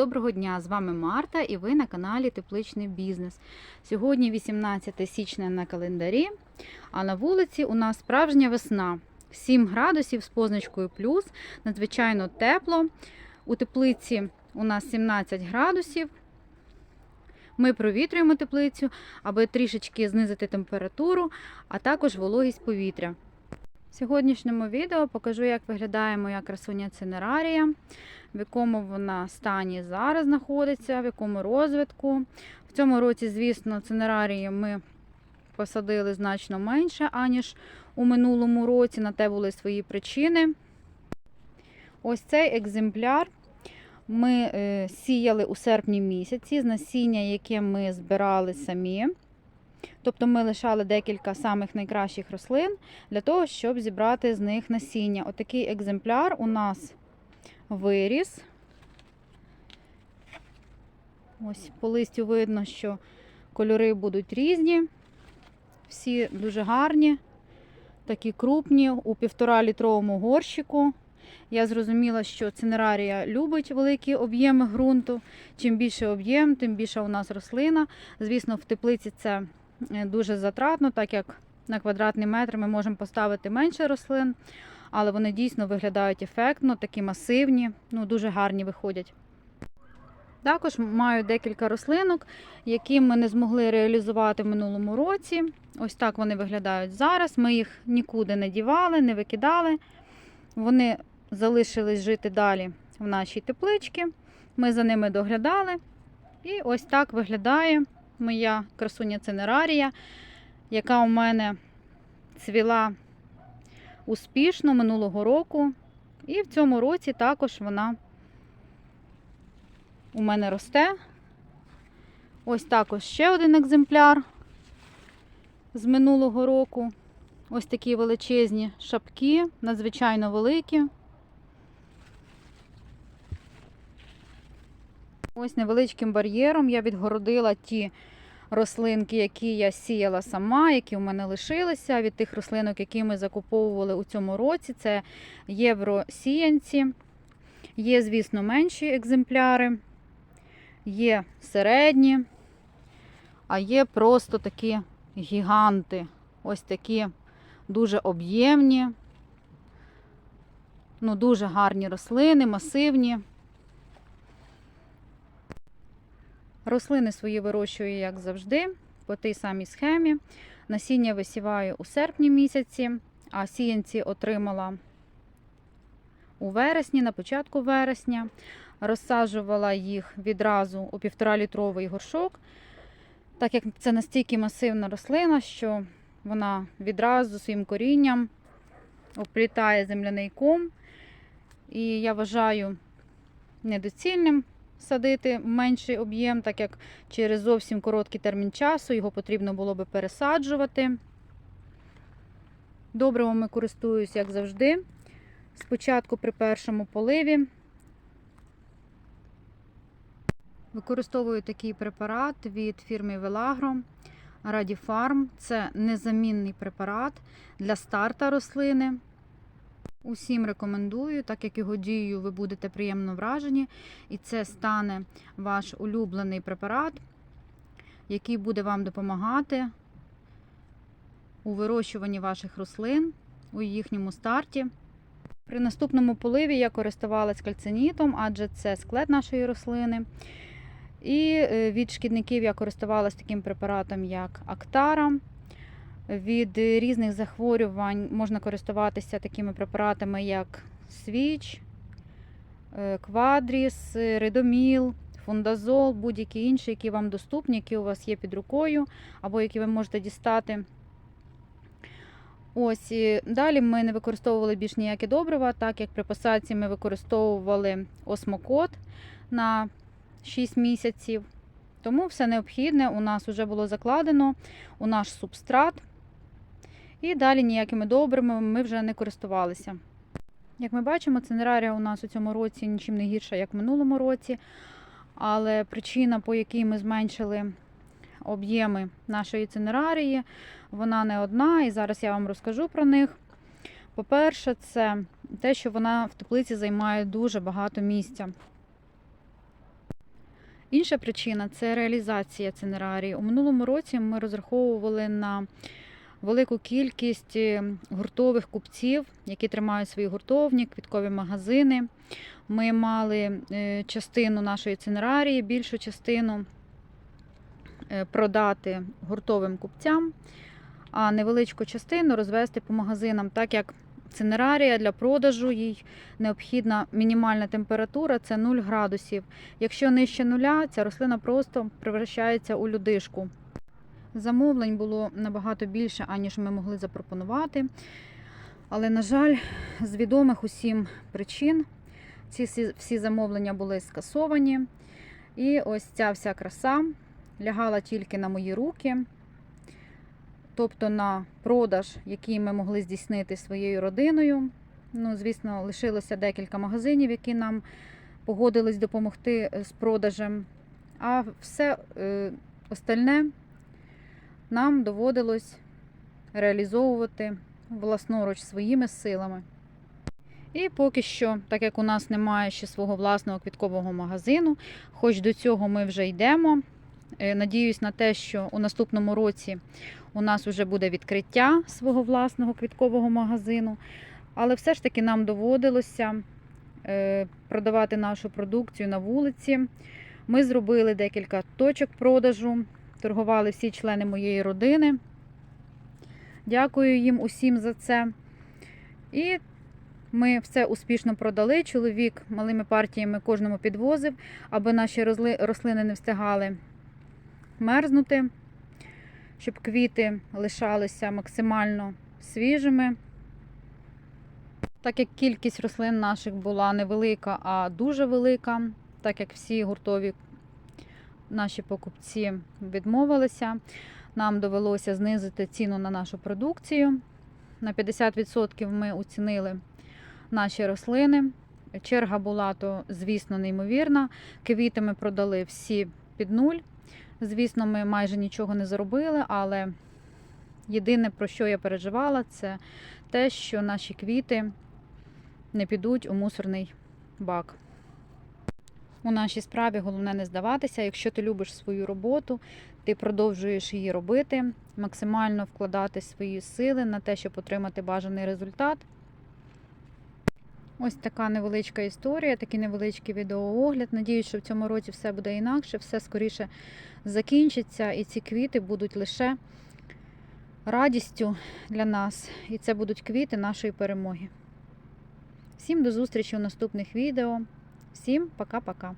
доброго дня! З вами Марта і ви на каналі Тепличний Бізнес. Сьогодні 18 січня на календарі, а на вулиці у нас справжня весна. 7 градусів з позначкою плюс, надзвичайно тепло. У теплиці у нас 17 градусів. Ми провітрюємо теплицю, аби трішечки знизити температуру, а також вологість повітря. В сьогоднішньому відео покажу, як виглядає моя красуня цинерарія, в якому вона стані зараз знаходиться, в якому розвитку. В цьому році, звісно, цинерарії ми посадили значно менше, аніж у минулому році. На те були свої причини. Ось цей екземпляр ми е, сіяли у серпні місяці з насіння, яке ми збирали самі. Тобто ми лишали декілька самих найкращих рослин для того, щоб зібрати з них насіння. Отакий екземпляр у нас виріс. Ось по листю видно, що кольори будуть різні. Всі дуже гарні, такі крупні, у півтора літровому горщику. Я зрозуміла, що цинерарія любить великі об'єми ґрунту. Чим більше об'єм, тим більша у нас рослина. Звісно, в теплиці це дуже затратно, так як на квадратний метр ми можемо поставити менше рослин, але вони дійсно виглядають ефектно, такі масивні, ну дуже гарні виходять. Також маю декілька рослинок, які ми не змогли реалізувати в минулому році. Ось так вони виглядають зараз. Ми їх нікуди не дівали, не викидали. Вони залишились жити далі в нашій тепличці. Ми за ними доглядали. І ось так виглядає моя красуня цинерарія, яка у мене цвіла успішно минулого року. І в цьому році також вона у мене росте. Ось також ще один екземпляр з минулого року. Ось такі величезні шапки, надзвичайно великі. Ось невеличким бар'єром я відгородила ті рослинки, які я сіяла сама, які у мене лишилися від тих рослинок, які ми закуповували у цьому році. Це євросіянці. Є, звісно, менші екземпляри, є середні, а є просто такі гіганти. Ось такі дуже об'ємні, ну, дуже гарні рослини, масивні. Рослини свої вирощую, як завжди, по тій самій схемі. Насіння висіваю у серпні місяці, а сіянці отримала у вересні, на початку вересня. Розсаджувала їх відразу у півтора-літровий горшок, так як це настільки масивна рослина, що вона відразу своїм корінням оплітає земляний ком. І я вважаю недоцільним садити менший об'єм, так як через зовсім короткий термін часу його потрібно було би пересаджувати. Добривами користуюсь, як завжди. Спочатку при першому поливі. Використовую такий препарат від фірми Велагро Радіфарм. Це незамінний препарат для старта рослини. Усім рекомендую, так як його дією ви будете приємно вражені, і це стане ваш улюблений препарат, який буде вам допомагати у вирощуванні ваших рослин, у їхньому старті. При наступному поливі я користувалась кальцинітом, адже це склад нашої рослини. І від шкідників я користувалась таким препаратом, як Актара. Від різних захворювань можна користуватися такими препаратами, як свіч, квадріс, ридоміл, фундазол, будь-які інші, які вам доступні, які у вас є під рукою, або які ви можете дістати. Ось, Далі ми не використовували більш ніякі добрива, так як при посадці ми використовували осмокот на 6 місяців. Тому все необхідне у нас вже було закладено у наш субстрат. І далі ніякими добрими ми вже не користувалися. Як ми бачимо, цинерарія у нас у цьому році нічим не гірша, як в минулому році. Але причина, по якій ми зменшили об'єми нашої цинерарії, вона не одна, і зараз я вам розкажу про них. По-перше, це те, що вона в теплиці займає дуже багато місця. Інша причина це реалізація цинерарії. У минулому році ми розраховували на велику кількість е, гуртових купців, які тримають свої гуртовні, квіткові магазини. Ми мали е, частину нашої цинерарії, більшу частину е, продати гуртовим купцям, а невеличку частину розвести по магазинам, так як цинерарія для продажу їй необхідна мінімальна температура це 0 градусів. Якщо нижче нуля, ця рослина просто превращається у людишку. Замовлень було набагато більше, аніж ми могли запропонувати. Але, на жаль, з відомих усім причин ці всі- замовлення були скасовані. І ось ця вся краса лягала тільки на мої руки, тобто на продаж, який ми могли здійснити своєю родиною. Ну, звісно, лишилося декілька магазинів, які нам погодились допомогти з продажем. А все е, остальне нам доводилось реалізовувати власноруч своїми силами. І поки що, так як у нас немає ще свого власного квіткового магазину, хоч до цього ми вже йдемо. е, Надіюсь на те, що у наступному році у нас вже буде відкриття свого власного квіткового магазину. Але все ж таки нам доводилося е, продавати нашу продукцію на вулиці. Ми зробили декілька точок продажу, торгували всі члени моєї родини. Дякую їм усім за це. І ми все успішно продали. Чоловік малими партіями кожному підвозив, аби наші рослини не встигали мерзнути, щоб квіти лишалися максимально свіжими. Так як кількість рослин наших була невелика, а дуже велика, так як всі гуртові наші покупці відмовилися, нам довелося знизити ціну на нашу продукцію. На 50% ми оцінили наші рослини. Черга була то, звісно, неймовірна. Квіти ми продали всі під нуль. Звісно, ми майже нічого не заробили, але єдине, про що я переживала, це те, що наші квіти не підуть у мусорний бак. У нашій справі головне не здаватися. Якщо ти любиш свою роботу, ти продовжуєш її робити, максимально вкладати свої сили на те, щоб отримати бажаний результат. Ось така невеличка історія, такий невеличкий відеоогляд. Надіюсь, що в цьому році все буде інакше, все скоріше закінчиться, і ці квіти будуть лише радістю для нас. І це будуть квіти нашої перемоги. Всім до зустрічі у наступних відео. Всім пока-пока.